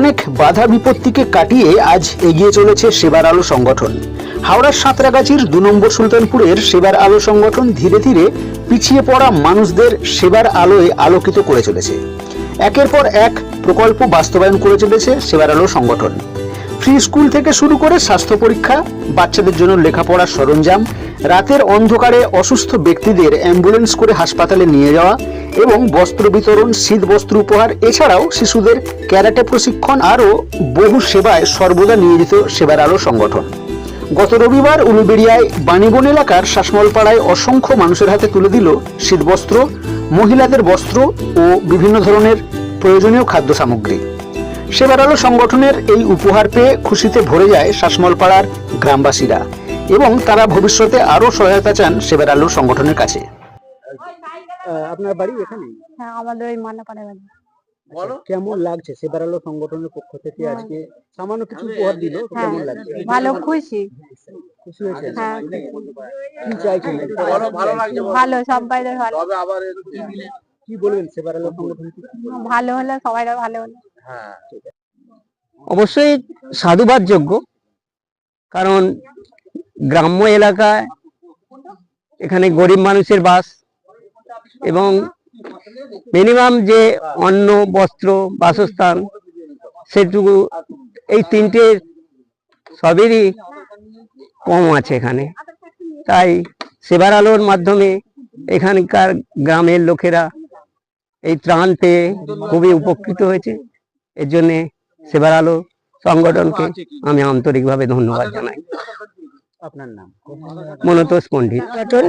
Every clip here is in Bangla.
অনেক বাধা বিপত্তিকে কাটিয়ে আজ এগিয়ে চলেছে সেবার আলো সংগঠন। হাওড়ার সাঁতরাগাছির দু নম্বর সুলতানপুরের সেবার আলো সংগঠন ধীরে ধীরে পিছিয়ে পড়া মানুষদের সেবার আলোয় আলোকিত করে চলেছে। একের পর এক প্রকল্প বাস্তবায়ন করে চলেছে সেবার আলো সংগঠন। ফ্রি স্কুল থেকে শুরু করে স্বাস্থ্য পরীক্ষা, বাচ্চাদের জন্য লেখাপড়ার সরঞ্জাম রাতের অন্ধকারে অসুস্থ ব্যক্তিদের অ্যাম্বুলেন্স করে হাসপাতালে নিয়ে যাওয়া এবং বস্ত্র বিতরণ শীত বস্ত্র উপহার, এছাড়াও শিশুদের ক্যারাটে প্রশিক্ষণ আরও বহু সেবায় সর্বদা নিয়োজিত সেবার আলো সংগঠন। গত রবিবার উলুবেড়িয়ায় বাণীবন এলাকার শাসমলপাড়ায় অসংখ্য মানুষের হাতে তুলে দিল শীতবস্ত্র, মহিলাদের বস্ত্র ও বিভিন্ন ধরনের প্রয়োজনীয় খাদ্য সামগ্রী। সেবার আলো সংগঠনের এই উপহার পেয়ে খুশিতে ভরে যায় শাসমলপাড়ার গ্রামবাসীরা। এবং তারা ভবিষ্যতে আরও সহায়তা চান সেবার আলো সংগঠনের কাছে। আপনার বাড়ি এখানে? হ্যাঁ আমাদের ওই মানাপাড়া বাড়ি। কেমন লাগছে সেবার আলো সংগঠনের পক্ষ থেকে হ্যাঁ। আজকে? সামান্য কিছু উপহার দিল হ্যাঁ কেমন লাগছে? ভালো খুশি। খুশি হয়েছে? হ্যাঁ। কি চাইছেন? ভালো সবাইদের ভালো কি বলবেন সেবার আলো সংগঠন কি ভালো হলে সবাই ভালো হলো। অবশ্যই সাধুবাদযোগ্য কারণ গ্রাম্য এলাকায় এখানে গরিব মানুষের বাস এবং মিনিমাম যে অন্ন, বস্ত্র, বাসস্থান, সেটুকু এই তিনটে সবেরই কম আছে এখানে। তাই সেবার আলোর মাধ্যমে এখানকার গ্রামের লোকেরা এই ত্রাণ পেয়ে খুবই উপকৃত হয়েছে। এর জন্যে সেবার আলো সংগঠনকে আমি আন্তরিকভাবে ধন্যবাদ জানাই। মনতোষ পণ্ডিত সংগঠন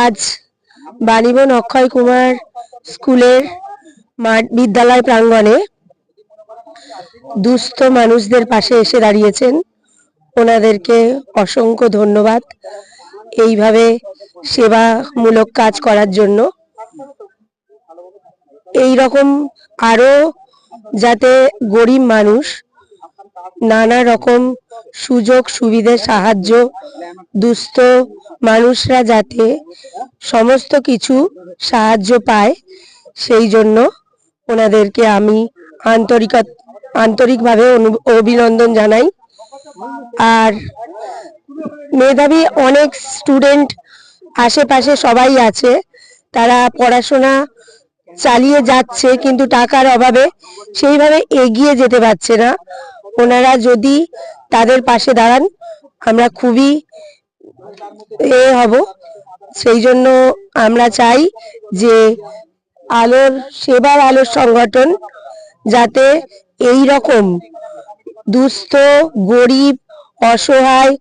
আজ বাণীবন অক্ষয় কুমার স্কুলের মাঠ বিদ্যালয় প্রাঙ্গণে দুস্থ মানুষদের পাশে এসে দাঁড়িয়েছেন। ওনাদেরকে অসংখ্য ধন্যবাদ এইভাবে সেবামূলক কাজ করার জন্য। এই রকম আরও যাতে গরিব মানুষ নানা রকম সুযোগ, সুবিধে, সাহায্য, দুস্থ মানুষরা যাতে সমস্ত কিছু সাহায্য পায়, সেই জন্য ওনাদেরকে আমি আন্তরিক, আন্তরিকভাবে অভিনন্দন জানাই। আর মেধাবী অনেক স্টুডেন্ট আশেপাশে সবাই আছে, তারা পড়াশোনা চালিয়ে যাচ্ছে, কিন্তু টাকার অভাবে সেইভাবে এগিয়ে যেতে পারছে না। ওনারা যদি তাদের পাশে দাঁড়ান, আমরা খুবই এ হব। সেই জন্য আমরা চাই যে আলোর, সেবার আলোর সংগঠন যাতে এই রকম দুস্থ, গরিব, অসহায়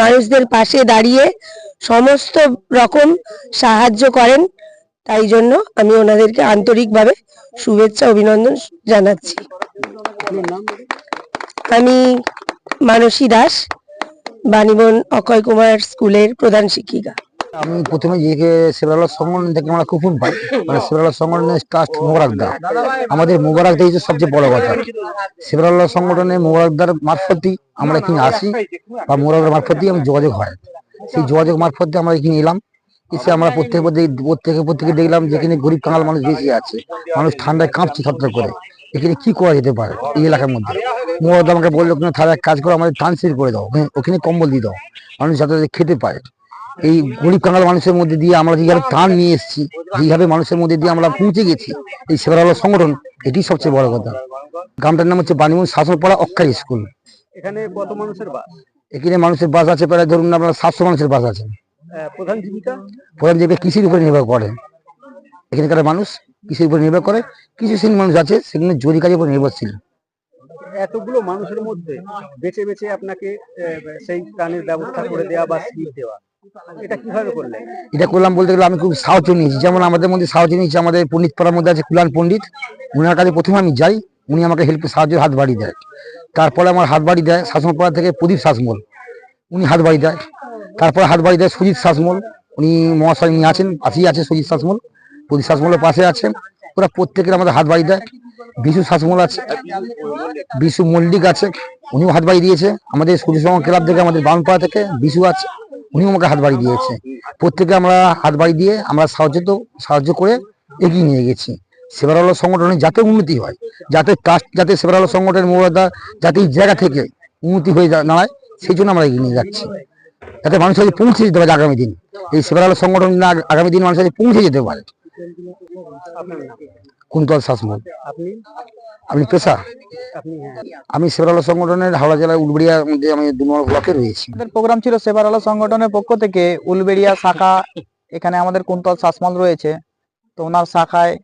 মানুষদের পাশে দাঁড়িয়ে সমস্ত রকম সাহায্য করেন। তাই জন্য আমি ওনাদেরকে আন্তরিকভাবে শুভেচ্ছা, অভিনন্দন জানাচ্ছি। আমি মানসী দাস, বাণীবন অক্ষয় কুমার স্কুলের প্রধান শিক্ষিকা। আমি প্রথমে যে সেবালা সংগঠন থেকে আমরা কুপন পাই। মানে সেবালা সংগঠনের ট্রাস্ট মোবারকদা আমাদের মোবারকদা হচ্ছে সবচেয়ে বড় কথা। সেবালা সংগঠনের মোবারকদার মারফতই আমরা এখানে আসি, বা মোবারকদার মারফতই আমি যোগাযোগ হয়। সেই যোগাযোগ মারফতে আমরা এখানে এলাম। এসে আমরা প্রত্যেক প্রত্যেকে প্রত্যেকে দেখলাম যেখানে গরিব কাঙাল মানুষ বেশি আছে। মানুষ ঠান্ডায় কাঁপছে থরথর করে। এখানে কি করা যেতে পারে এই এলাকার মধ্যে? মোবারকদা আমাকে বলল তাহলে এক কাজ করো আমাদের ট্রান্সফার করে দাও। ওখানে- ওখানে কম্বল দিয়ে দাও। মানুষ যাতে খেতে পারে এই গরিব কাঙ্গাল মানুষের মধ্যে দিয়ে আমরা যেভাবে ত্রাণ নিয়ে এসেছি যেভাবে মানুষের মধ্যে দিয়ে আমরা পৌঁছে গেছি এই সেবারওয়ালা সংগঠন এটি সবচেয়ে বড় কথা। গ্রামটার নাম হচ্ছে বানিমন শাসনপাড়া অক্ষাই স্কুল। এখানে কত মানুষের বাস? এখানে মানুষের বাস আছে প্রায় ধরুন আপনার সাতশো মানুষের বাস আছে। প্রধান জীবিকা? প্রধান যে কৃষির উপরে নির্ভর করে। এখানকার মানুষ কৃষির উপর নির্ভর করে? কিছু শ্রেণির মানুষ আছে সেখানে জরি কাজের উপর নির্ভরশীল। এতগুলো মানুষের মধ্যে বেছে বেছে আপনাকে সেই ত্রাণের ব্যবস্থা করে দেওয়া বা স্লিপ দেওয়া এটা কীভাবে করলেন এটা করলাম বলতে গেলে আমি খুব সাহায্য নিয়েছি। যেমন আমাদের মধ্যে সাহায্য নিয়েছি আমাদের পণ্ডিত পাড়ার মধ্যে আছে কুলান পণ্ডিত। উনার কাছে প্রথমে আমি যাই উনি আমাকে হেল্প সাহায্যের হাত বাড়িয়ে দেয়। তারপরে আমার হাত বাড়ি দেয় শাসনপাড়া থেকে প্রদীপ শাসমল। উনি হাত বাড়ি দেয়। তারপরে হাত বাড়ি দেয় সুজিত শাসমল। উনি মহাশয় উনি আছেন পাশেই আছে সুজিত শাসমল। প্রদীপ শাসমলের পাশে আছে। ওরা প্রত্যেকের আমাদের হাত বাড়ি দেয়। বিশু শাসমল আছে। বিশু মল্লিক আছে। উনিও হাত বাড়ি দিয়েছে। আমাদের সূর্য সংঘ ক্লাব থেকে, আমাদের বামপাড়া থেকে বিশু আছে। উনিও আমাকে হাত বাড়ি দিয়েছে। প্রত্যেকে আমরা হাত বাড়ি দিয়ে আমরা সাহায্য তো সাহায্য করে এগিয়ে নিয়ে গেছি। সেবার আলো সংগঠনের যাতে উন্নতি হয়, যাতে ট্রাস্ট যাতে সেবার আলো সংগঠনের মর্যাদা, যাতে জায়গা থেকে উন্নতি হয়ে দাঁড়ায়, সেই জন্য আমরা এগিয়ে নিয়ে যাচ্ছি। যাতে মানুষের পৌঁছে যেতে পারে আগামী দিন। এই সেবার আলো সংগঠন আগামী দিন মানুষের পৌঁছে যেতে পারে। কুন্তল শাসমল আপনি? পেশা। আমি সেবার আলো সংগঠনের হাওড়া জেলার উলবেড়িয়ার মধ্যে আমি দু নম্বর ব্লকে রয়েছি। আমাদের প্রোগ্রাম ছিল সেবার আলো সংগঠনের পক্ষ থেকে উলবেড়িয়া শাখা এখানে আমাদের কুন্তল শাসমল রয়েছে তো ওনার শাখায়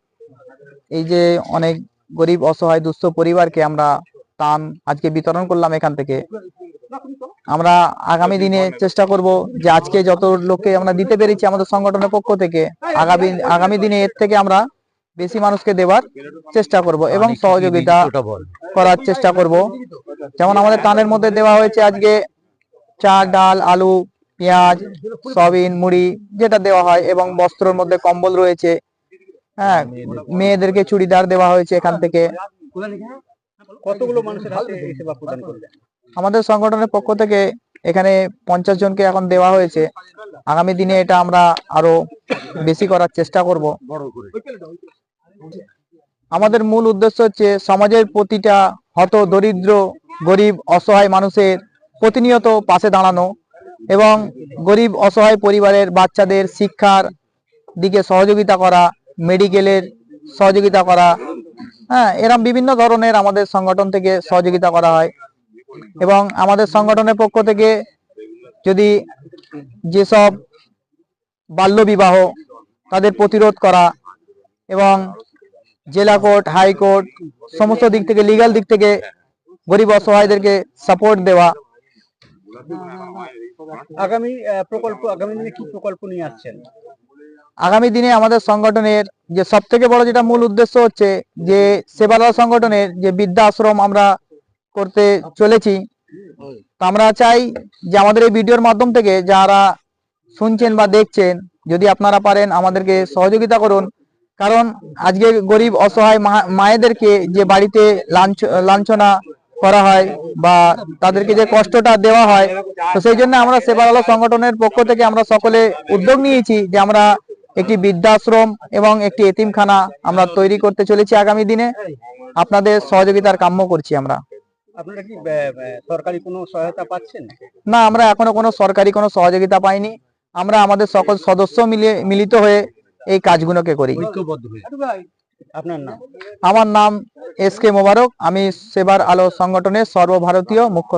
এই যে অনেক গরিব অসহায় দুস্থ পরিবারকে আমরা ত্রাণ আজকে বিতরণ করলাম এখান থেকে। আমরা আগামী দিনে চেষ্টা করব যে আজকে যত লোককে আমরা দিতে পেরেছি আমাদের সংগঠনের পক্ষ থেকে আগামী আগামী দিনে এর থেকে আমরা বেশি মানুষকে দেওয়ার চেষ্টা করব এবং সহযোগিতা করার চেষ্টা করব। যেমন আমাদের টানের মধ্যে দেওয়া হয়েছে আজকে চাল ডাল আলু পেঁয়াজ সয়াবিন মুড়ি যেটা দেওয়া হয় এবং বস্ত্রের মধ্যে কম্বল রয়েছে। হ্যাঁ মেয়েদেরকে চুড়িদার দেওয়া হয়েছে এখান থেকে। কতগুলো মানুষের হাতে সেবা প্রদান করলেন আমাদের সংগঠনের পক্ষ থেকে এখানে পঞ্চাশ জনকে এখন দেওয়া হয়েছে। আগামী দিনে এটা আমরা আরও বেশি করার চেষ্টা করব। আমাদের মূল উদ্দেশ্য হচ্ছে সমাজের প্রতিটা হত, দরিদ্র, গরিব, অসহায় মানুষের প্রতিনিয়ত পাশে দাঁড়ানো এবং গরিব, অসহায় পরিবারের বাচ্চাদের শিক্ষার দিকে সহযোগিতা করা, মেডিকেলের সহযোগিতা করা হ্যাঁ এরকম বিভিন্ন ধরনের আমাদের সংগঠন থেকে সহযোগিতা করা হয়। এবং আমাদের সংগঠনের পক্ষ থেকে যদি যেসব বাল্যবিবাহ তাদের প্রতিরোধ করা এবং জেলা কোর্ট হাইকোর্ট সমস্ত দিক থেকে লিগ্যাল দিক থেকে গরিব অসহায়দেরকে সাপোর্ট দেওয়া। আগামী প্রকল্প আগামী দিনে কি প্রকল্প নিয়ে আসছেন? আগামী দিনে আমাদের সংগঠনের যে সব থেকে বড় যেটা মূল উদ্দেশ্য হচ্ছে যে সেবালয় সংগঠনের যে বৃদ্ধা আশ্রম আমরা করতে চলেছি। তো আমরা চাই যে আমাদের এই ভিডিওর মাধ্যম থেকে যারা শুনছেন বা দেখছেন যদি আপনারা পারেন আমাদেরকে সহযোগিতা করুন। কারণ আজকে গরিব অসহায় মায়েদেরকে যে বাড়িতে লাঞ্ছ লাঞ্ছনা করা হয় বা তাদেরকে যে কষ্টটা দেওয়া হয় তো সেই জন্য আমরা সেবার আলো সংগঠনের পক্ষ থেকে আমরা সকলে উদ্যোগ নিয়েছি যে আমরা একটি বৃদ্ধাশ্রম এবং একটি এতিমখানা আমরা তৈরি করতে চলেছি আগামী দিনে। আপনাদের সহযোগিতার কাম্য করছি আমরা। আপনারা কি সরকারি কোনো সহায়তা পাচ্ছেন? না আমরা এখনও কোনো সরকারি কোনো সহযোগিতা পাইনি। আমরা আমাদের সকল সদস্য মিলে মিলিত হয়ে এই কাজগুলোকে করি। আপনার নাম? আমার নাম এস কে মোবারক। আমি সেবার আলো সংগঠনের সর্বভারতীয় মুখ্য